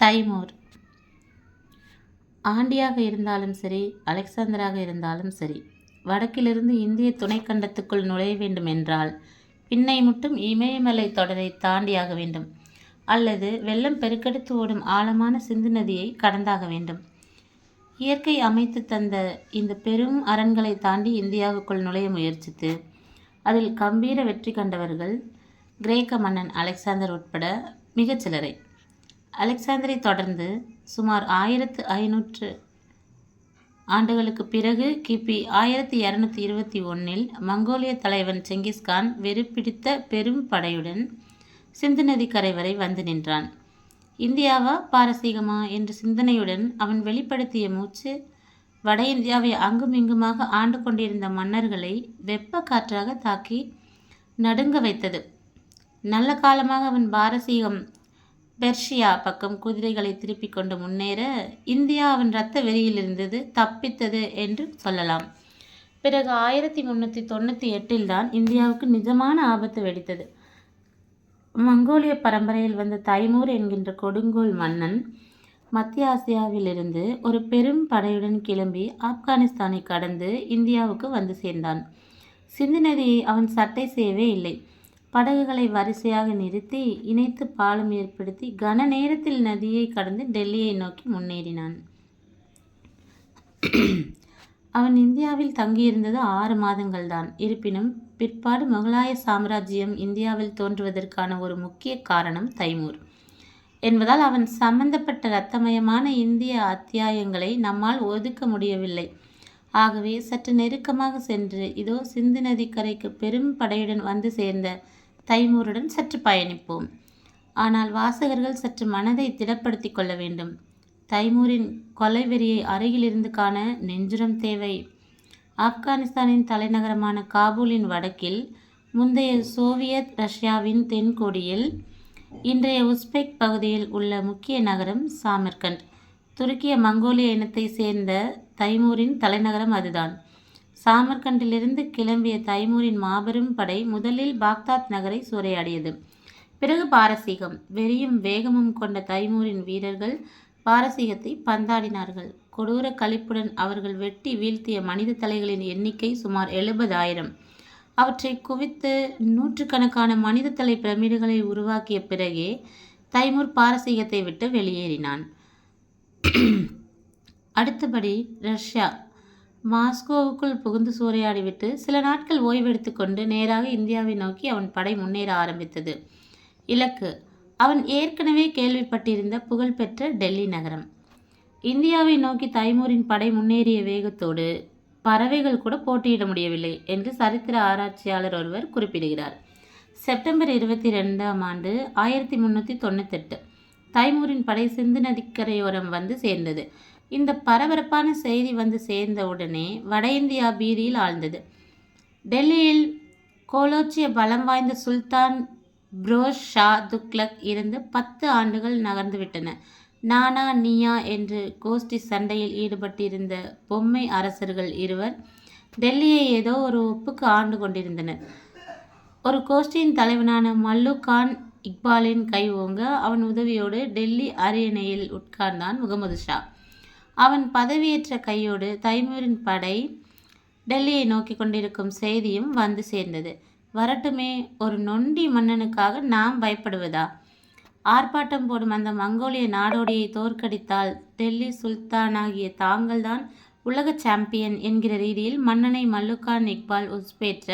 Timur. ஆண்டியாக இருந்தாலும் சரி அலெக்சாந்தராக இருந்தாலும் சரி வடக்கிலிருந்து இந்திய துணைக்கண்டத்துக்குள் நுழைய வேண்டும் என்றால் பின்னை மட்டும் இமயமலை தொடரை தாண்டியாக வேண்டும். அல்லது வெள்ளம் பெருக்கெடுத்து ஓடும் ஆழமான சிந்து நதியை கடந்தாக வேண்டும். இயற்கை அமைத்து தந்த இந்த பெரும் அரண்களை தாண்டி இந்தியாவுக்குள் நுழைய முயற்சித்து அதில் கம்பீர வெற்றி கண்டவர்கள் கிரேக்க மன்னன் அலெக்சாந்தர் உட்பட மிகச்சிலரை. அலெக்சாந்தரை தொடர்ந்து சுமார் ஆயிரத்து ஐநூற்று ஆண்டுகளுக்கு பிறகு கிபி ஆயிரத்தி இரநூத்தி இருபத்தி ஒன்றில் மங்கோலிய தலைவன் செங்கிஸ்கான் வெறுப்பிடித்த பெரும் படையுடன் சிந்து நதி கரை வரை வந்து நின்றான். இந்தியாவா பாரசீகமா என்ற சிந்தனையுடன் அவன் வெளிப்படுத்திய மூச்சு வட இந்தியாவை அங்குமிங்குமாக ஆண்டு கொண்டிருந்த மன்னர்களை வெப்ப காற்றாக தாக்கி நடுங்க வைத்தது. நல்ல காலமாக அவன் பாரசீகம் பெர்ஷியா பக்கம் குதிரைகளை திருப்பிக் கொண்டு முன்னேற இந்தியா அவன் இரத்த வெறியில் இருந்தது தப்பித்தது என்று சொல்லலாம். பிறகு ஆயிரத்தி முந்நூற்றி தொண்ணூற்றி எட்டில் தான் இந்தியாவுக்கு நிஜமான ஆபத்து வெடித்தது. மங்கோலிய பரம்பரையில் வந்த தைமூர் என்கின்ற கொடுங்கோல் மன்னன் மத்திய ஆசியாவிலிருந்து ஒரு பெரும் படையுடன் கிளம்பி ஆப்கானிஸ்தானை கடந்து இந்தியாவுக்கு வந்து சேர்ந்தான். சிந்து நதியை அவன் சட்டை செய்யவே இல்லை. படகுகளை வரிசையாக நிறுத்தி இணைத்து பாலம் ஏற்படுத்தி கன நேரத்தில் நதியை கடந்து டெல்லியை நோக்கி முன்னேறினான். அவன் இந்தியாவில் தங்கியிருந்தது ஆறு மாதங்கள்தான். இருப்பினும் பிற்பாடு முகலாய சாம்ராஜ்யம் இந்தியாவில் தோன்றுவதற்கான ஒரு முக்கிய காரணம் தைமூர். என்பதால் அவன் சம்பந்தப்பட்ட இரத்தமயமான இந்திய அத்தியாயங்களை நம்மால் ஒதுக்க முடியவில்லை. ஆகவே சற்று நெருக்கமாக சென்று இதோ சிந்து நதிக்கரைக்கு பெரும் படையுடன் வந்து சேர்ந்த தைமூருடன் சற்று பயணிப்போம். ஆனால் வாசகர்கள் சற்று மனதை திடப்படுத்திக் கொள்ள வேண்டும். தைமூரின் கொலை வெறியை அருகிலிருந்து காண நெஞ்சுரம் தேவை. ஆப்கானிஸ்தானின் தலைநகரமான காபூலின் வடக்கில் முந்தைய சோவியத் ரஷ்யாவின் தென்கோடியில் இன்றைய உஸ்பெக் பகுதியில் உள்ள முக்கிய நகரம் சாமர்கண்ட். துருக்கிய மங்கோலிய இனத்தை சேர்ந்த தைமூரின் தலைநகரம் அதுதான். சாமர்கண்டிலிருந்து கிளம்பிய தைமூரின் மாபெரும் படை முதலில் பாக்தாத் நகரை சூறையாடியது. பிறகு பாரசீகம். வெறியும் வேகமும் கொண்ட தைமூரின் வீரர்கள் பாரசீகத்தை பந்தாடினார்கள். கொடூர கழிப்புடன் அவர்கள் வெட்டி வீழ்த்திய மனித தலைகளின் எண்ணிக்கை சுமார் எழுபதாயிரம். அவற்றை குவித்து நூற்றுக்கணக்கான மனித தலை பிரமிடுகளை உருவாக்கிய பிறகே தைமூர் பாரசீகத்தை விட்டு வெளியேறினான். அடுத்தபடி ரஷ்யா. மாஸ்கோவுக்குள் புகுந்து சூறையாடிவிட்டு சில நாட்கள் ஓய்வெடுத்து கொண்டு நேராக இந்தியாவை நோக்கி அவன் படை முன்னேற ஆரம்பித்தது. இலக்கு. அவன் ஏற்கனவே கேள்விப்பட்டிருந்த புகழ்பெற்ற டெல்லி நகரம். இந்தியாவை நோக்கி தைமூரின் படை முன்னேறிய வேகத்தோடு பறவைகள் கூட போட்டியிட முடியவில்லை என்று சரித்திர ஆராய்ச்சியாளர் ஒருவர் குறிப்பிடுகிறார். செப்டம்பர் இருபத்தி ரெண்டாம் ஆண்டு ஆயிரத்தி முந்நூற்றி தொண்ணூத்தெட்டு. தைமூரின் படை சிந்து நதிக்கரையோரம் வந்து சேர்ந்தது. இந்த பரபரப்பான செய்தி வந்து சேர்ந்த உடனே வட இந்தியா பீதியில் ஆழ்ந்தது. டெல்லியில் கோலோச்சிய பலம் வாய்ந்த சுல்தான் புரோஸ் ஷா துக்லக் இருந்து பத்து ஆண்டுகள் நகர்ந்துவிட்டன நானா நியா என்று கோஷ்டி சண்டையில் ஈடுபட்டிருந்த பொம்மை அரசர்கள் இருவர் டெல்லியை ஏதோ ஒரு ஒப்புக்கு ஆண்டு கொண்டிருந்தனர். ஒரு கோஷ்டியின் தலைவனான மல்லு கான் இக்பாலின் கை ஓங்க அவன் உதவியோடு டெல்லி அரியணையில் உட்கார்ந்தான் முகமது ஷா. அவன் பதவியேற்ற கையோடு தைமூரின் படை டெல்லியை நோக்கி கொண்டிருக்கும் செய்தியும் வந்து சேர்ந்தது. வரட்டுமே ஒரு நொண்டி மன்னனுக்காக நாம் பயப்படுவதா? ஆர்ப்பாட்டம் போடும் அந்த மங்கோலிய நாடோடியை தோற்கடித்தால் டெல்லி சுல்தானாகிய தாங்கள்தான் உலக சாம்பியன் என்கிற ரீதியில் மன்னனை மல்லுகான் இக்பால் உஸ்பேற்ற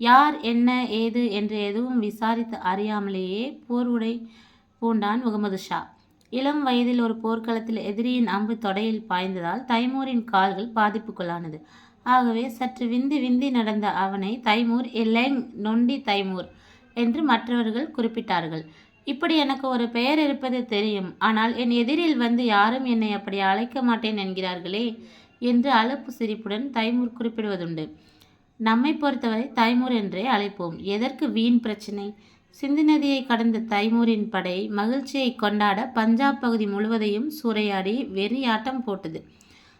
யார் என்ன ஏது என்று எதுவும் விசாரித்து அறியாமலேயே போர் உடை பூண்டான் முகமது ஷா. இளம் வயதில் ஒரு போர்க்களத்தில் எதிரியின் அம்பு தொடையில் பாய்ந்ததால் தைமூரின் கால்கள் பாதிப்புக்குள்ளானது. ஆகவே சற்று விந்தி விந்தி நடந்த அவனை தைமூர் எல்லைங் நொண்டி தைமூர் என்று மற்றவர்கள் குறிப்பிட்டார்கள். இப்படி எனக்கு ஒரு பெயர் இருப்பது தெரியும். ஆனால் என் எதிரில் வந்து யாரும் என்னை அப்படி அழைக்க மாட்டேன் என்கிறார்களே என்று அலுப்பு சிரிப்புடன் தைமூர் குறிப்பிடுவதுண்டு. நம்மை பொறுத்தவரை தைமூர் என்றே அழைப்போம். எதற்கு வீண் பிரச்சனை? சிந்து நதியை கடந்த தைமூரின் படை மகிழ்ச்சியை கொண்டாட பஞ்சாப் பகுதி முழுவதையும் சூறையாடி வெறியாட்டம் போட்டது.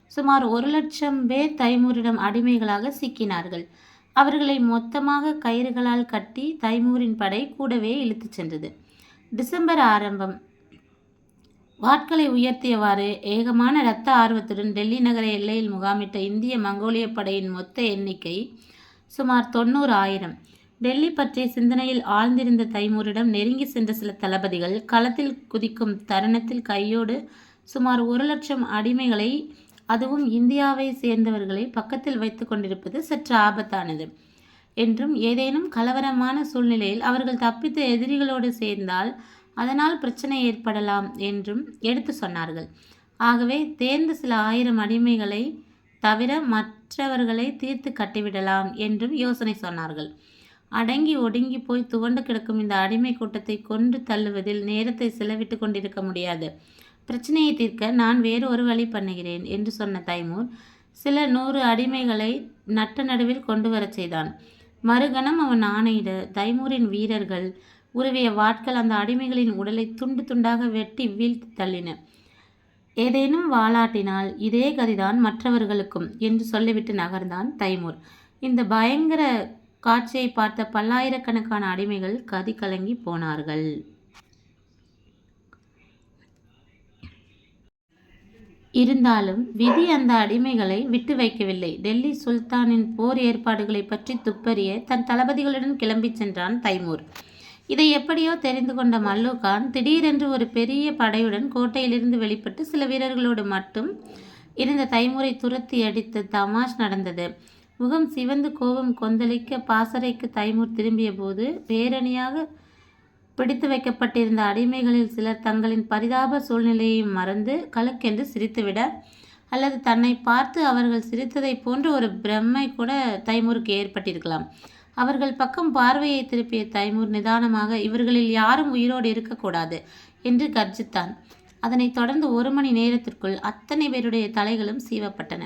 சுமார் ஒரு லட்சம் பேர் தைமூரிடம் அடிமைகளாக சிக்கினார்கள். அவர்களை மொத்தமாக கயிறுகளால் கட்டி தைமூரின் படை கூடவே இழுத்துச் சென்றது. டிசம்பர் ஆரம்பம். வாட்களை உயர்த்தியவாறு ஏகமான இரத்த ஆர்வத்துடன் டெல்லி நகர எல்லையில் முகாமிட்ட இந்திய மங்கோலிய படையின் மொத்த எண்ணிக்கை சுமார் தொண்ணூறு ஆயிரம் டெல்லி பற்றிய சிந்தனையில் ஆழ்ந்திருந்த தைமூரிடம் நெருங்கி சென்ற சில தளபதிகள் களத்தில் குதிக்கும் தருணத்தில் கையோடு சுமார் ஒரு லட்சம் அடிமைகளை அதுவும் இந்தியாவை சேர்ந்தவர்களை பக்கத்தில் வைத்து கொண்டிருப்பது சற்று ஆபத்தானது என்றும் ஏதேனும் கலவரமான சூழ்நிலையில் அவர்கள் தப்பித்து எதிரிகளோடு சேர்ந்தால் அதனால் பிரச்சனை ஏற்படலாம் என்றும் எடுத்து சொன்னார்கள். ஆகவே தேர்ந்த சில ஆயிரம் அடிமைகளை தவிர மற்றவர்களை தீர்த்து கட்டிவிடலாம் என்றும் யோசனை சொன்னார்கள். அடங்கி ஒடுங்கி போய் துவண்டு கிடக்கும் இந்த அடிமை கூட்டத்தை கொன்று தள்ளுவதில் நேரத்தை செலவிட்டு கொண்டிருக்க முடியாது. பிரச்சனையை தீர்க்க நான் வேறு ஒரு வழி பண்ணுகிறேன் என்று சொன்ன தைமூர் சில நூறு அடிமைகளை நட்ட நடுவில் கொண்டு வரச் செய்தான். மறுகணம் அவன் ஆணையிட தைமூரின் வீரர்கள் உருவிய வாட்கள் அந்த அடிமைகளின் உடலை துண்டு துண்டாக வெட்டி வீழ்த்தி தள்ளின. ஏதேனும் வாளாட்டினால் இதே கதிதான் மற்றவர்களுக்கும் என்று சொல்லிவிட்டு நகர்ந்தான் தைமூர். இந்த பயங்கர காட்சியை பார்த்த பல்லாயிரக்கணக்கான அடிமைகள் கதி கலங்கி போனார்கள். இருந்தாலும் விதி அந்த அடிமைகளை விட்டு வைக்கவில்லை. டெல்லி சுல்தானின் போர் ஏற்பாடுகளை பற்றி துப்பறிய தன் தளபதிகளுடன் கிளம்பிச் சென்றான் தைமூர். இதை எப்படியோ தெரிந்து கொண்ட மல்லூகான் திடீரென்று ஒரு பெரிய படையுடன் கோட்டையிலிருந்து வெளிப்பட்டு சில வீரர்களோடு மட்டும் இருந்த தைமூரை துரத்தி அடித்த தமாஷ் நடந்தது. முகம் சிவந்து கோபம் கொந்தளிக்க பாசறைக்கு தைமூர் திரும்பிய போது பேரணியாக பிடித்து வைக்கப்பட்டிருந்த அடிமைகளில் சிலர் தங்களின் பரிதாப சூழ்நிலையை மறந்து கலக்கென்று சிரித்துவிட அல்லது தன்னை பார்த்து அவர்கள் சிரித்ததை போன்ற ஒரு பிரம்மை கூட தைமூருக்கு ஏற்பட்டிருக்கலாம். அவர்கள் பக்கம் பார்வையை திருப்பிய தைமூர் நிதானமாக இவர்களில் யாரும் உயிரோடு இருக்கக்கூடாது என்று கர்ஜித்தான். அதனைத் தொடர்ந்து ஒரு மணி நேரத்திற்குள் அத்தனை பேருடைய தலைகளும் சீவப்பட்டன.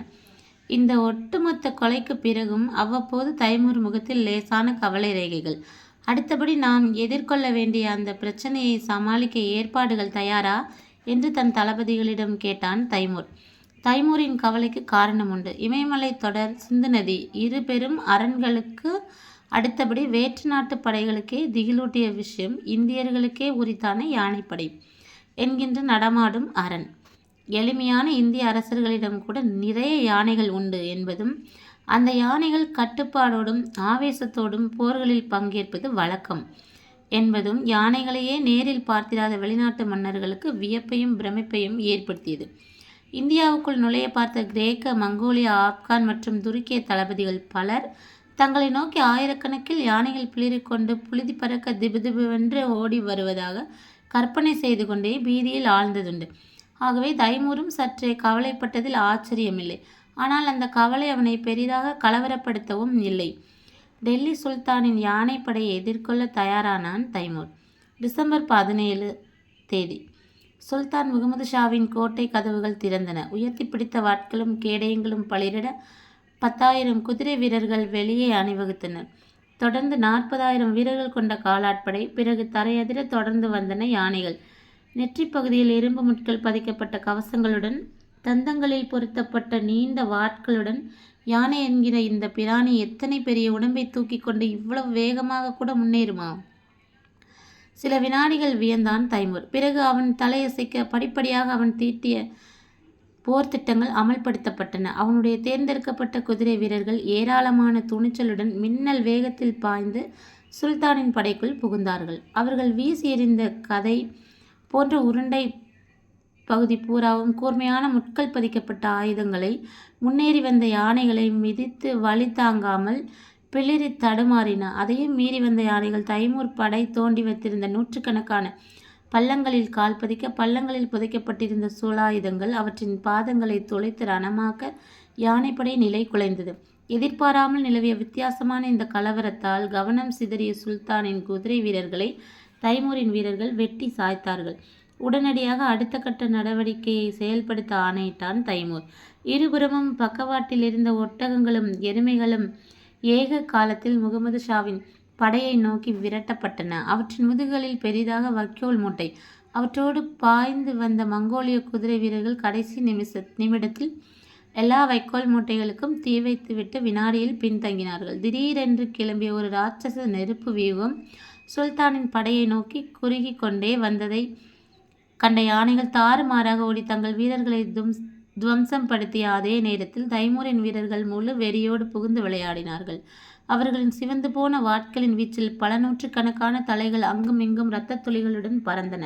இந்த ஒட்டுமொத்த கொலைக்கு பிறகும் அவ்வப்போது தைமூர் முகத்தில் லேசான கவலை ரேகைகள். அடுத்தபடி நாம் எதிர்கொள்ள வேண்டிய அந்த பிரச்சனையை சமாளிக்க ஏற்பாடுகள் தயாரா? என்று தன் தளபதிகளிடம் கேட்டான் தைமூர். தைமூரின் கவலைக்கு காரணம் உண்டு. இமயமலை தொடர் சிந்து நதி இரு பெரும் அரண்களுக்கு அடுத்தபடி வேற்று நாட்டு படைகளுக்கே திகிலூட்டிய விஷயம் இந்தியர்களுக்கே உரித்தான யானைப்படை என்கின்ற நடமாடும் அரண். எளிமையான இந்திய அரசர்களிடம் கூட நிறைய யானைகள் உண்டு என்பதும் அந்த யானைகள் கட்டுப்பாடோடும் ஆவேசத்தோடும் போர்களில் பங்கேற்பது வழக்கம் என்பதும் யானைகளையே நேரில் பார்த்திராத வெளிநாட்டு மன்னர்களுக்கு வியப்பையும் பிரமிப்பையும் ஏற்படுத்தியது. இந்தியாவுக்குள் நுழைய பார்த்த கிரேக்க மங்கோலியா ஆப்கான் மற்றும் துருக்கிய தளபதிகள் பலர் தங்களை நோக்கி ஆயிரக்கணக்கில் யானைகள் பிளிறிக்கொண்டு புழுதி பறக்க திபுதிபுவென்று ஓடி வருவதாக கற்பனை செய்து கொண்டே பீதியில் ஆழ்ந்ததுண்டு. ஆகவே தைமூரும் சற்றே கவலைப்பட்டதில் ஆச்சரியமில்லை. ஆனால் அந்த கவலை அவனை பெரிதாக கலவரப்படுத்தவும் இல்லை. டெல்லி சுல்தானின் யானைப்படையை எதிர்கொள்ள தயாரானான் தைமூர். டிசம்பர் பதினேழு தேதி. சுல்தான் முகமது ஷாவின் கோட்டை கதவுகள் திறந்தன. உயர்த்தி பிடித்த வாட்களும் கேடயங்களும் பளிரிட பத்தாயிரம் குதிரை வீரர்கள் வெளியே அணிவகுத்தனர். தொடர்ந்து நாற்பதாயிரம் வீரர்கள் கொண்ட காலாட்படை பிறகு தரையதிர தொடர்ந்து வந்தன யானைகள். நெற்றி பகுதியில் இரும்பு முட்கள் பதிக்கப்பட்ட கவசங்களுடன் தந்தங்களில் பொருத்தப்பட்ட நீண்ட வாட்களுடன் யானை என்கிற இந்த பிராணி எத்தனை பெரிய உடம்பை தூக்கி கொண்டு இவ்வளவு வேகமாக கூட முன்னேறுமா? சில வினாடிகள் வியந்தான் தைமூர். பிறகு அவன் தலையசைக்க படிப்படியாக அவன் தீட்டிய போர் திட்டங்கள் அமல்படுத்தப்பட்டன. அவனுடைய தேர்ந்தெடுக்கப்பட்ட குதிரை வீரர்கள் ஏராளமான துணிச்சலுடன் மின்னல் வேகத்தில் பாய்ந்து சுல்தானின் படைக்குள் புகுந்தார்கள். அவர்கள் வீசி எறிந்த கதை போன்ற உருண்டை பகுதி பூராவும் கூர்மையான முட்கள் பதிக்கப்பட்ட ஆயுதங்களை முன்னேறி வந்த யானைகளை மிதித்து வழி தாங்காமல் பிளிரி தடுமாறின. அதையும் மீறி வந்த யானைகள் தைமூர் படை தோண்டி வைத்திருந்த நூற்றுக்கணக்கான பள்ளங்களில் கால் பதிக்க பள்ளங்களில் புதைக்கப்பட்டிருந்த சூலாயுதங்கள் அவற்றின் பாதங்களை துளைத்து ரணமாக்க யானைப்படை நிலை குலைந்தது. எதிர்பாராமல் நிலவிய வித்தியாசமான இந்த கலவரத்தால் கவனம் சிதறிய சுல்தானின் குதிரை வீரர்களை தைமூரின் வீரர்கள் வெட்டி சாய்த்தார்கள். உடனடியாக அடுத்த கட்ட நடவடிக்கையை செயல்படுத்த ஆணையிட்டான் தைமூர். இருபுறமும் பக்கவாட்டில் இருந்த ஒட்டகங்களும் எருமைகளும் ஏக காலத்தில் முகமது ஷாவின் படையை நோக்கி விரட்டப்பட்டன. அவற்றின் முதுகளில் பெரிதாக வக்கோல் மூட்டை. அவற்றோடு பாய்ந்து வந்த மங்கோலிய குதிரை வீரர்கள் கடைசி நிமிஷ நிமிடத்தில் எல்லா வைக்கோல் மூட்டைகளுக்கும் தீ வைத்துவிட்டு வினாடியில் பின்தங்கினார்கள். திடீரென்று கிளம்பிய ஒரு ராட்சச நெருப்பு வியூகம் சுல்தானின் படையை நோக்கி குறுகி கொண்டே வந்ததை கண்ட யானைகள் தாறுமாறாக ஓடி தங்கள் வீரர்களை தும் துவம்சம் படுத்திய அதே நேரத்தில் தைமூரின் வீரர்கள் முழு வெறியோடு புகுந்து விளையாடினார்கள். அவர்களின் சிவந்து போன வாட்களின் வீச்சில் பல நூற்றுக்கணக்கான தலைகள் அங்கும் இங்கும் இரத்த துளிகளுடன் பறந்தன.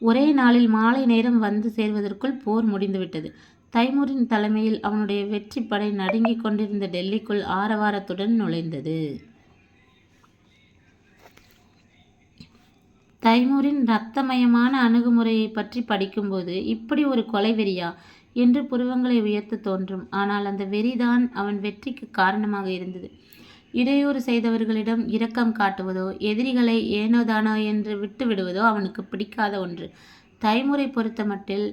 ஒரே நாளில் மாலை நேரம் வந்து சேர்வதற்குள் போர் முடிந்துவிட்டது. தைமூரின் தலைமையில் அவனுடைய வெற்றி படை நடுங்கிக் கொண்டிருந்த டெல்லிக்குள் ஆரவாரத்துடன் நுழைந்தது. தைமூரின் இரத்தமயமான அணுகுமுறையை பற்றி படிக்கும்போது இப்படி ஒரு கொலை வெறியா என்று புருவங்களை உயர்த்த தோன்றும். ஆனால் அந்த வெறிதான் அவன் வெற்றிக்கு காரணமாக இருந்தது. இடையூறு செய்தவர்களிடம் இரக்கம் காட்டுவதோ எதிரிகளை ஏனோதானோ என்று விட்டு விடுவதோ அவனுக்கு பிடிக்காத ஒன்று. தைமுறை பொறுத்த மட்டில்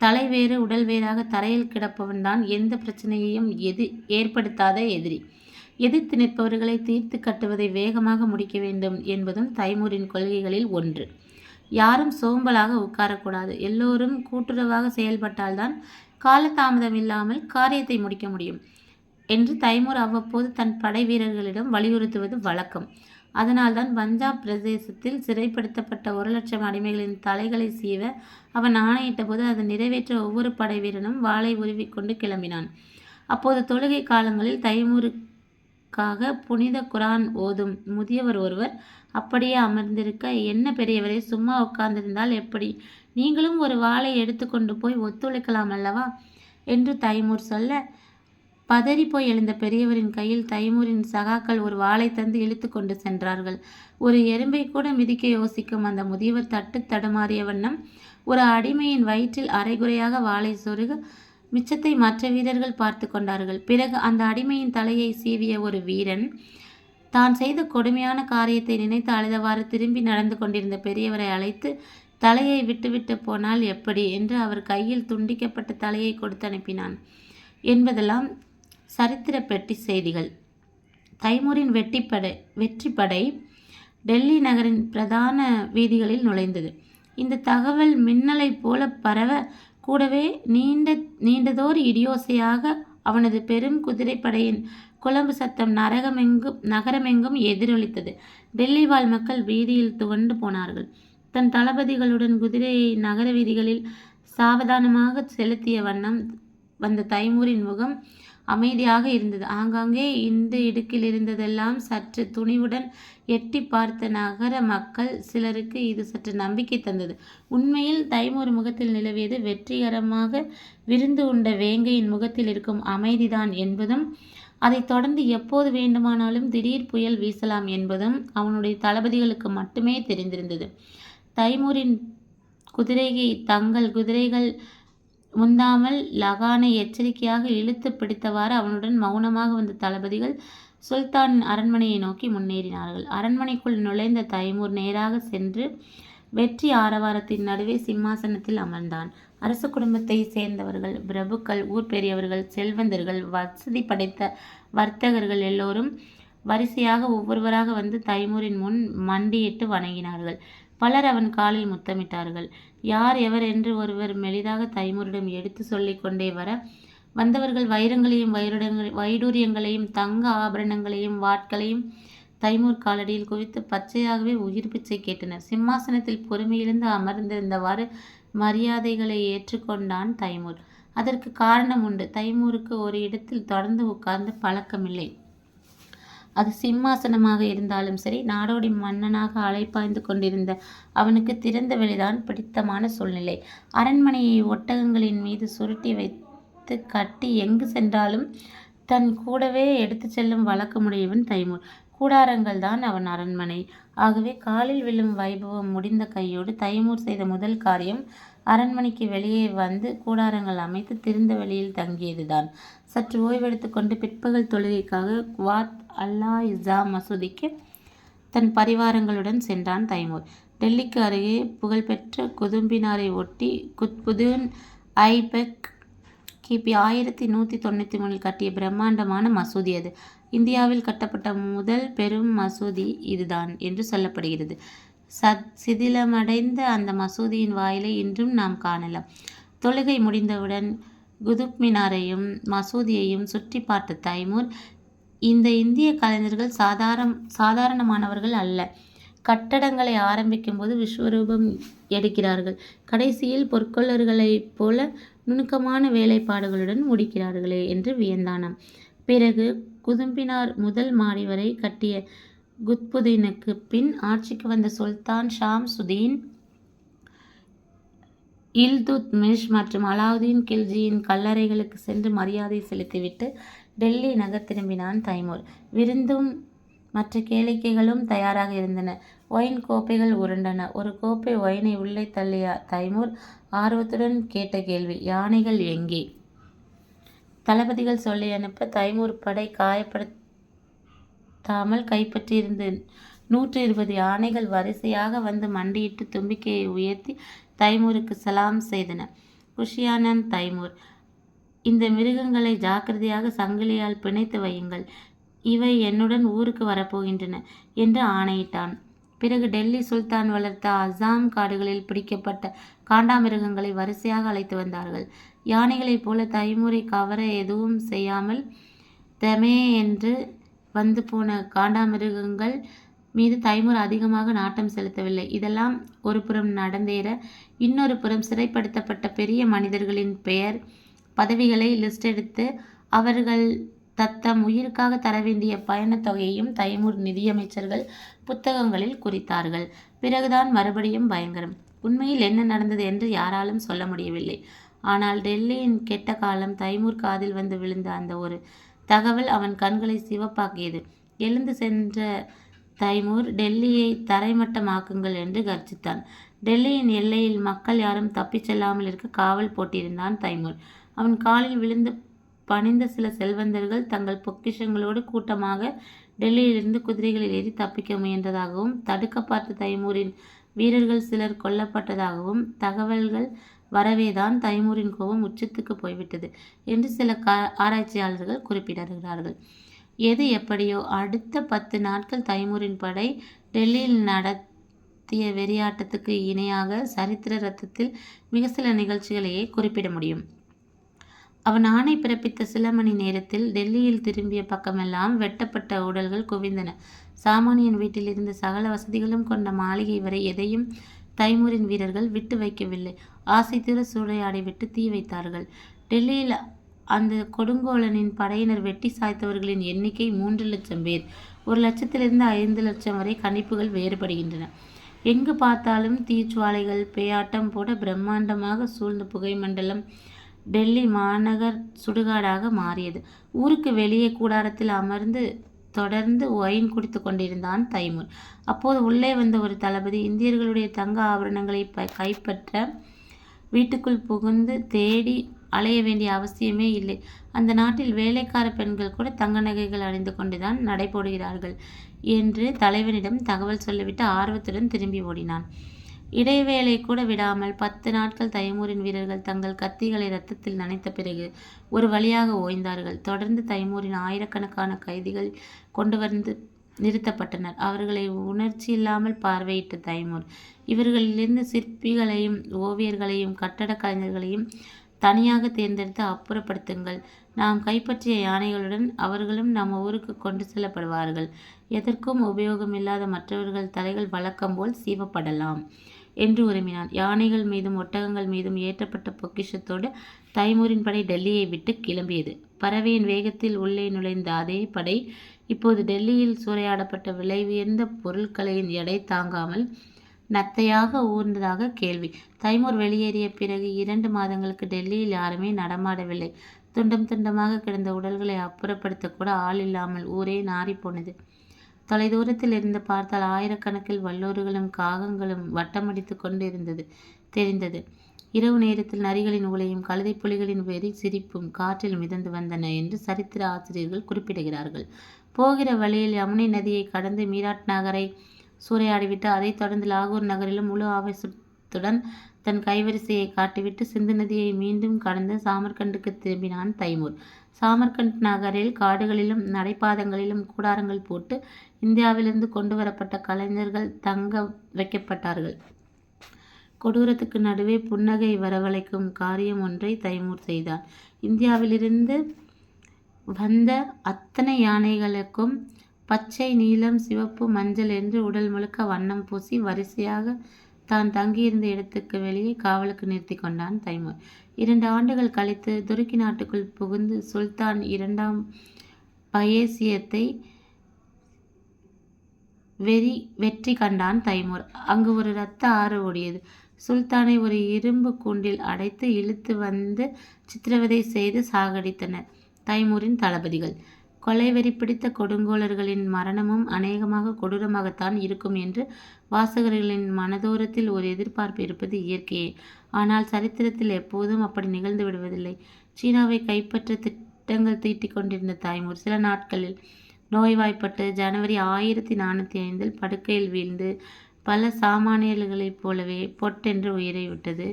தலை வேறு உடல் வேறாக தரையில் கிடப்பவன்தான் எந்த பிரச்சனையையும் எது ஏற்படுத்தாத எதிரி. எதிர்த்து நிற்பவர்களை தீர்த்து கட்டுவதை வேகமாக முடிக்க வேண்டும் என்பதும் தைமூரின் கொள்கைகளில் ஒன்று. யாரும் சோம்பலாக உட்காரக்கூடாது. எல்லோரும் கூட்டுறவாக செயல்பட்டால்தான் காலதாமதம் இல்லாமல் காரியத்தை முடிக்க முடியும் என்று தைமூர் அவ்வப்போது தன் படை வீரர்களிடம் வலியுறுத்துவது வழக்கம். அதனால்தான் பஞ்சாப் பிரதேசத்தில் சிறைப்படுத்தப்பட்ட ஒரு லட்சம் அடிமைகளின் தலைகளை சீவ அவன் ஆணையிட்ட போது அதை நிறைவேற்ற ஒவ்வொரு படை வீரனும் வாளை உருவிக்கொண்டு கிளம்பினான். அப்போது தொழுகை காலங்களில் தைமூருக்காக புனித குரான் ஓதும் முதியவர் ஒருவர் அப்படியே அமர்ந்திருக்க என்ன பெரியவரை சும்மா உட்கார்ந்திருந்தால் எப்படி? நீங்களும் ஒரு வாளை எடுத்துக்கொண்டு போய் ஒத்துழைக்கலாம் அல்லவா? என்று தைமூர் சொல்ல பதறி போய் எழுந்த பெரியவரின் கையில் தைமூரின் சகாக்கள் ஒரு வாளை தந்து இழுத்து கொண்டு சென்றார்கள். ஒரு எறும்பை கூட மிதிக்க யோசிக்கும் அந்த முதியவர் தட்டு தடுமாறிய வண்ணம் ஒரு அடிமையின் வயிற்றில் அரைகுறையாக வாளை சொருக மிச்சத்தை மற்ற வீரர்கள் பார்த்து கொண்டார்கள். பிறகு அந்த அடிமையின் தலையை சீவிய ஒரு வீரன் தான் செய்த கொடுமையான காரியத்தை நினைத்து அழுதவாறு திரும்பி நடந்து கொண்டிருந்த பெரியவரை அழைத்து தலையை விட்டுவிட்டு போனால் எப்படி என்று அவர் கையில் துண்டிக்கப்பட்ட தலையை கொடுத்து அனுப்பினான். என்பதெல்லாம் சரித்திர பெட்டி செய்திகள். தைமூரின் வெட்டிப்படை வெற்றிப்படை டெல்லி நகரின் பிரதான வீதிகளில் நுழைந்தது. இந்த தகவல் மின்னலைப் போல பரவ கூடவே நீண்ட நீண்டதோர் இடியோசையாக அவனது பெரும் குதிரைப்படையின் குழம்பு சத்தம் நரகமெங்கும் நகரமெங்கும் எதிரொலித்தது. டெல்லி வாழ் மக்கள் வீதியில் துவண்டு போனார்கள். தன் தளபதிகளுடன் குதிரையை நகர வீதிகளில் சாவதானமாக செலுத்திய வண்ணம் வந்த தைமூரின் முகம் அமைதியாக இருந்தது. ஆங்காங்கே இந்த இடுக்கில் இருந்ததெல்லாம் சற்று துணிவுடன் எட்டி பார்த்த நகர மக்கள் சிலருக்கு இது சற்று நம்பிக்கை தந்தது. உண்மையில் தைமூர் முகத்தில் நிலவியது வெற்றிகரமாக விருந்து உண்ட வேங்கையின் முகத்தில் இருக்கும் அமைதிதான் என்பதும் அதைத் தொடர்ந்து எப்போது வேண்டுமானாலும் திடீர் புயல் வீசலாம் என்பதும் அவனுடைய தளபதிகளுக்கு மட்டுமே தெரிந்திருந்தது. தைமூரின் குதிரையை தங்கள் குதிரைகள் முந்தாமல் லகானை எச்சரிக்கையாக இழுத்து பிடித்தவாறு அவனுடன் மௌனமாக வந்த தளபதிகள் சுல்தான் அரண்மனையை நோக்கி முன்னேறினார்கள். அரண்மனைக்குள் நுழைந்த தைமூர் நேராக சென்று வெற்றி ஆரவாரத்தின் நடுவே சிம்மாசனத்தில் அமர்ந்தான். அரச குடும்பத்தை சேர்ந்தவர்கள் பிரபுக்கள் ஊர் பெரியவர்கள் செல்வந்தர்கள் வசதி படைத்த வர்த்தகர்கள் எல்லோரும் வரிசையாக ஒவ்வொருவராக வந்து தைமூரின் முன் மண்டியிட்டு வணங்கினார்கள். பலர் அவன் காலில் முத்தமிட்டார்கள். யார் எவர் என்று ஒருவர் மெலிதாக தைமூரிடம் எடுத்து சொல்லிக் கொண்டே வர வந்தவர்கள் வைரங்களையும் வைருடங்கள் வைடூரியங்களையும் தங்க ஆபரணங்களையும் வாட்களையும் தைமூர் காலடியில் குவித்து பச்சையாகவே உயிர் பிச்சை கேட்டனர். சிம்மாசனத்தில் பொறுமையிலிருந்து அமர்ந்திருந்தவாறு மரியாதைகளை ஏற்றுக்கொண்டான் தைமூர். அதற்கு காரணம் உண்டு. தைமூருக்கு ஒரு இடத்தில் தொடர்ந்து உட்கார்ந்து பழக்கமில்லை. அது சிம்மாசனமாக இருந்தாலும் சரி நாடோடி மன்னனாக அலைப்பாய்ந்து கொண்டிருந்த அவனுக்கு திறந்த வெளிதான் பிடித்தமான சூழ்நிலை. அரண்மனையை ஒட்டகங்களின் மீது சுருட்டி வைத்து கட்டி எங்கு சென்றாலும் தன் கூடவே எடுத்து செல்லும் வழக்கமுடையவன் தைமூர். கூடாரங்கள் தான் அவன் அரண்மனை. ஆகவே காலில் விழும் வைபவம் முடிந்த கையோடு தைமூர் செய்த முதல் காரியம் அரண்மனைக்கு வெளியே வந்து கூடாரங்கள் அமைத்து திறந்த வெளியில் தங்கியதுதான். சற்று ஓய்வெடுத்து கொண்டு பிற்பகல் தொழுகைக்காக குவாத் அல்லா இசா மசூதிக்கு தன் பரிவாரங்களுடன் சென்றான் தைமூர். டெல்லிக்கு அருகே புகழ்பெற்ற குதும்பினாரை ஒட்டி குத்புதீன் ஐபெக் கிபி ஆயிரத்தி நூற்றி தொண்ணூற்றி மூணில் கட்டிய பிரம்மாண்டமான மசூதி அது. இந்தியாவில் கட்டப்பட்ட முதல் பெரும் மசூதி இதுதான் என்று சொல்லப்படுகிறது. சத் சிதிலமடைந்த அந்த மசூதியின் வாயிலை இன்றும் நாம் காணலாம். தொழுகை முடிந்தவுடன் குதுப் மினாரையும் மசூதியையும் சுற்றி பார்த்த தைமூர் இந்த இந்திய கலைஞர்கள் சாதாரண சாதாரணமானவர்கள் அல்ல. கட்டடங்களை ஆரம்பிக்கும்போது விஸ்வரூபம் எடுக்கிறார்கள். கடைசியில் பொற்கொல்லர்களைப் போல நுணுக்கமான வேலைப்பாடுகளுடன் முடிக்கிறார்களே என்று வியந்தானாம். பிறகு குதும்பினார் முதல் மாடி வரை கட்டிய குத்புதீனுக்கு பின் ஆட்சிக்கு வந்த சுல்தான் ஷாம்சுதீன் இல்துத்மிஷ் மற்றும் அலாவுதீன் கில்ஜியின் கல்லறைகளுக்கு சென்று மரியாதை செலுத்திவிட்டு டெல்லி நகர் திரும்பினான் தைமூர். விருந்தும் மற்ற கேளிக்கைகளும் தயாராக இருந்தன. ஒயின் கோப்பைகள் உருண்டன. ஒரு கோப்பை ஒயினை உள்ளே தள்ளிய தைமூர் ஆர்வத்துடன் கேட்ட கேள்வி யானைகள் எங்கே? தளபதிகள் சொல்லி அனுப்ப தைமூர் படை காயப்படுத்தாமல் கைப்பற்றியிருந்தேன். நூற்றி இருபது யானைகள் வரிசையாக வந்து மண்டியிட்டு தும்பிக்கையை உயர்த்தி தைமூருக்கு சலாம் செய்தன. குஷியானன் தைமூர் இந்த மிருகங்களை ஜாக்கிரதையாக சங்கிலியால் பிணைத்து வையுங்கள். இவை என்னுடன் ஊருக்கு வரப்போகின்றன என்று ஆணையிட்டான். பிறகு டெல்லி சுல்தான் வளர்த்த அசாம் காடுகளில் பிடிக்கப்பட்ட காண்டாமிருகங்களை வரிசையாக அழைத்து வந்தார்கள். யானைகளைப் போல தைமூரை கவர எதுவும் செய்யாமல் தமே என்று வந்து போன காண்டாமிருகங்கள் மீது தைமூர் அதிகமாக நாட்டம் செலுத்தவில்லை. இதெல்லாம் ஒரு புறம் நடந்தேற இன்னொரு புறம் சிறைப்படுத்தப்பட்ட பெரிய மனிதர்களின் பெயர் பதவிகளை லிஸ்ட் எடுத்து அவர்கள் தத்தம் உயிருக்காக தர வேண்டிய பயணத் தொகையையும் தைமூர் நிதியமைச்சர்கள் புத்தகங்களில் குறித்தார்கள். பிறகுதான் மறுபடியும் பயங்கரம். உண்மையில் என்ன நடந்தது என்று யாராலும் சொல்ல முடியவில்லை. ஆனால் டெல்லியின் கெட்ட காலம் தைமூர் காதில் வந்து விழுந்த அந்த ஒரு தகவல் அவன் கண்களை சிவப்பாக்கியது. எழுந்து சென்ற தைமூர் டெல்லியை தரைமட்டமாக்குங்கள் என்று கர்ஜித்தான். டெல்லியின் எல்லையில் மக்கள் யாரும் தப்பிச் செல்லாமல் இருக்க காவல் போட்டிருந்தான் தைமூர். அவன் காலில் விழுந்து பணிந்த சில செல்வந்தர்கள் தங்கள் பொக்கிஷங்களோடு கூட்டமாக டெல்லியிலிருந்து குதிரைகளில் ஏறி தப்பிக்க முயன்றதாகவும் தடுக்க பார்த்த தைமூரின் வீரர்கள் சிலர் கொல்லப்பட்டதாகவும் தகவல்கள் வரவேதான் தைமூரின் கோபம் உச்சத்துக்கு போய்விட்டது என்று சில கா ஆராய்ச்சியாளர்கள் குறிப்பிடுகிறார்கள். எது எப்படியோ அடுத்த பத்து நாட்கள் தைமூரின் படை டெல்லியில் நடத்திய வெறியாட்டத்துக்கு இணையாக சரித்திர ரத்தத்தில் மிக சில நிகழ்ச்சிகளையே குறிப்பிட முடியும். அவன் ஆணை பிறப்பித்த சில மணி நேரத்தில் டெல்லியில் திரும்பிய பக்கமெல்லாம் வெட்டப்பட்ட உடல்கள் குவிந்தன. சாமானியன் வீட்டில் இருந்த சகல வசதிகளும் கொண்ட மாளிகை வரை எதையும் தைமூரின் வீரர்கள் விட்டு வைக்கவில்லை. ஆசை தீர சூறையாடி விட்டு தீ வைத்தார்கள். டெல்லியில் அந்த கொடுங்கோலனின் படையினர் வெட்டி சாய்த்தவர்களின் எண்ணிக்கை மூன்று லட்சம் பேர். ஒரு லட்சத்திலிருந்து ஐந்து லட்சம் வரை கணிப்புகள் வேறுபடுகின்றன. எங்கு பார்த்தாலும் தீச்சுவாலைகள் பேயாட்டம் போட பிரம்மாண்டமாக சூழ்ந்த புகை மண்டலம் டெல்லி மாநகர் சுடுகாடாக மாறியது. ஊருக்கு வெளியே கூடாரத்தில் அமர்ந்து தொடர்ந்து ஒயின் குடித்து கொண்டிருந்தான் தைமூர் அப்போது உள்ளே வந்த ஒரு தளபதி இந்தியர்களுடைய தங்க ஆபரணங்களை ப கைப்பற்ற வீட்டுக்குள் புகுந்து தேடி அலைய வேண்டிய அவசியமே இல்லை. அந்த நாட்டில் வேலைக்கார பெண்கள் கூட தங்க நகைகள் அணிந்து கொண்டுதான் நடைபோடுகிறார்கள் என்று தலைவனிடம் தகவல் சொல்லிவிட்டு ஆர்வத்துடன் திரும்பி ஓடினான். இடைவேளை கூட விடாமல் பத்து நாட்கள் தைமூரின் வீரர்கள் தங்கள் கத்திகளை ரத்தத்தில் நனைத்த பிறகு ஒரு வழியாக ஓய்ந்தார்கள். தொடர்ந்து தைமூரின் ஆயிரக்கணக்கான கைதிகள் கொண்டு வந்து நிறுத்தப்பட்டனர். அவர்களை உணர்ச்சி இல்லாமல் பார்வையிட்ட தைமூர் இவர்களிலிருந்து சிற்பிகளையும் ஓவியர்களையும் கட்டடக் கலைஞர்களையும் தனியாக தேர்ந்தெடுத்து அப்புறப்படுத்துங்கள். நாம் கைப்பற்றிய யானைகளுடன் அவர்களும் நம் ஊருக்கு கொண்டு செல்லப்படுவார்கள். எதற்கும் உபயோகமில்லாத மற்றவர்கள் தலைகள் வழக்கம் போல் சீவப்படலாம். என்று உரிமினான். யானைகள் மீதும் ஒட்டகங்கள் மீதும் ஏற்றப்பட்ட பொக்கிஷத்தோடு தைமூரின் படை டெல்லியை விட்டு கிளம்பியது. பறவையின் வேகத்தில் உள்ளே நுழைந்த அதே படை இப்போது டெல்லியில் சூறையாடப்பட்ட விலை உயர்ந்த பொருட்களின் எடை தாங்காமல் நத்தையாக ஊர்ந்ததாக கேள்வி. தைமூர் வெளியேறிய பிறகு இரண்டு மாதங்களுக்கு டெல்லியில் யாருமே நடமாடவில்லை. துண்டம் துண்டமாக கிடந்த உடல்களை அப்புறப்படுத்தக்கூட ஆள் இல்லாமல் ஊரே நாறிப்போனது. தொலைதூரத்தில் இருந்து பார்த்தால் ஆயிரக்கணக்கில் வல்லூர்களும் காகங்களும் வட்டமடித்து கொண்டு இருந்தது தெரிந்தது. இரவு நேரத்தில் நரிகளின் உலையும் கழுதை புலிகளின் வெறி சிரிப்பும் காற்றில் மிதந்து வந்தன என்று சரித்திர ஆசிரியர்கள் குறிப்பிடுகிறார்கள். போகிற வழியில் யமுனை நதியை கடந்து மீராட் நகரை சூறையாடிவிட்டு அதைத் தொடர்ந்து லாகூர் நகரிலும் முழு ஆவேசத்துடன் தன் கைவரிசையை காட்டிவிட்டு சிந்து நதியை மீண்டும் கடந்து சாமர்கண்டுக்கு திரும்பினான் தைமூர். சாமர்கண்ட் நகரில் காடுகளிலும் நடைபாதங்களிலும் கூடாரங்கள் போட்டு இந்தியாவிலிருந்து கொண்டு வரப்பட்ட கலைஞர்கள் தங்க வைக்கப்பட்டார்கள். கொடூரத்துக்கு நடுவே புன்னகை வரவழைக்கும் காரியம் ஒன்றை தைமூர் செய்தான் இந்தியாவிலிருந்து வந்த அத்தனை யானைகளுக்கும் பச்சை நீலம் சிவப்பு மஞ்சள் என்று உடல் முழுக்க வண்ணம் பூசி வரிசையாக தான் தங்கியிருந்த இடத்துக்கு வெளியே காவலுக்கு நிறுத்தி கொண்டான் தைமூர். இரண்டு ஆண்டுகள் கழித்து துருக்கி நாட்டுக்குள் புகுந்து சுல்தான் இரண்டாம் பயேசியத்தை வெறி வெற்றி கண்டான் தைமூர். அங்கு ஒரு இரத்த ஆறு ஓடியது. சுல்தானை ஒரு இரும்பு கூண்டில் அடைத்து இழுத்து வந்து சித்திரவதை செய்து சாகடித்தனர் தைமூரின் தளபதிகள். கொலைவெறி பிடித்த கொடுங்கோலர்களின் மரணமும் அநேகமாக கொடூரமாகத்தான் இருக்கும் என்று வாசகர்களின் மனதோரத்தில் ஒரு எதிர்பார்ப்பு இருப்பது இயற்கையே. ஆனால் சரித்திரத்தில் எப்போதும் அப்படி நிகழ்ந்து விடுவதில்லை. சீனாவை கைப்பற்ற திட்டங்கள் தீட்டிக் கொண்டிருந்த தாய்மூர் சில நாட்களில் நோய்வாய்ப்பட்டு ஜனவரி ஆயிரத்தி நானூற்றி ஐந்தில் படுக்கையில் வீழ்ந்து பல சாமானியர்களைப் போலவே பொட்டென்று உயிரை விட்டது.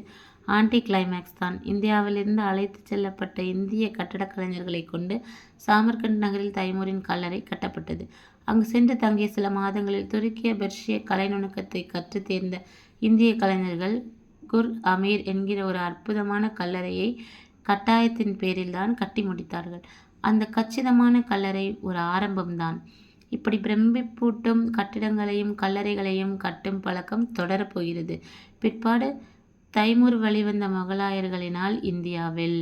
ஆன்டி கிளைமேக்ஸ் தான். இந்தியாவிலிருந்து அழைத்து செல்லப்பட்ட இந்திய கட்டடக் கலைஞர்களை கொண்டு சாமர்கண்ட் நகரில் தைமூரின் கல்லறை கட்டப்பட்டது. அங்கு சென்று தங்கிய சில மாதங்களில் துருக்கிய பெர்ஷிய கலை நுணுக்கத்தை கற்றுத் தேர்ந்த இந்திய கலைஞர்கள் குர் அமீர் என்கிற ஒரு அற்புதமான கல்லறையை கட்டாயத்தின் பேரில்தான் கட்டி முடித்தார்கள். அந்த கச்சிதமான கல்லறை ஒரு ஆரம்பம்தான். இப்படி பிரமிப்பூட்டும் கட்டிடங்களையும் கல்லறைகளையும் கட்டும் பழக்கம் தொடரப்போகிறது பிற்பாடு தைமூர் வழிவந்த முகலாயர்களினால் இந்தியாவில்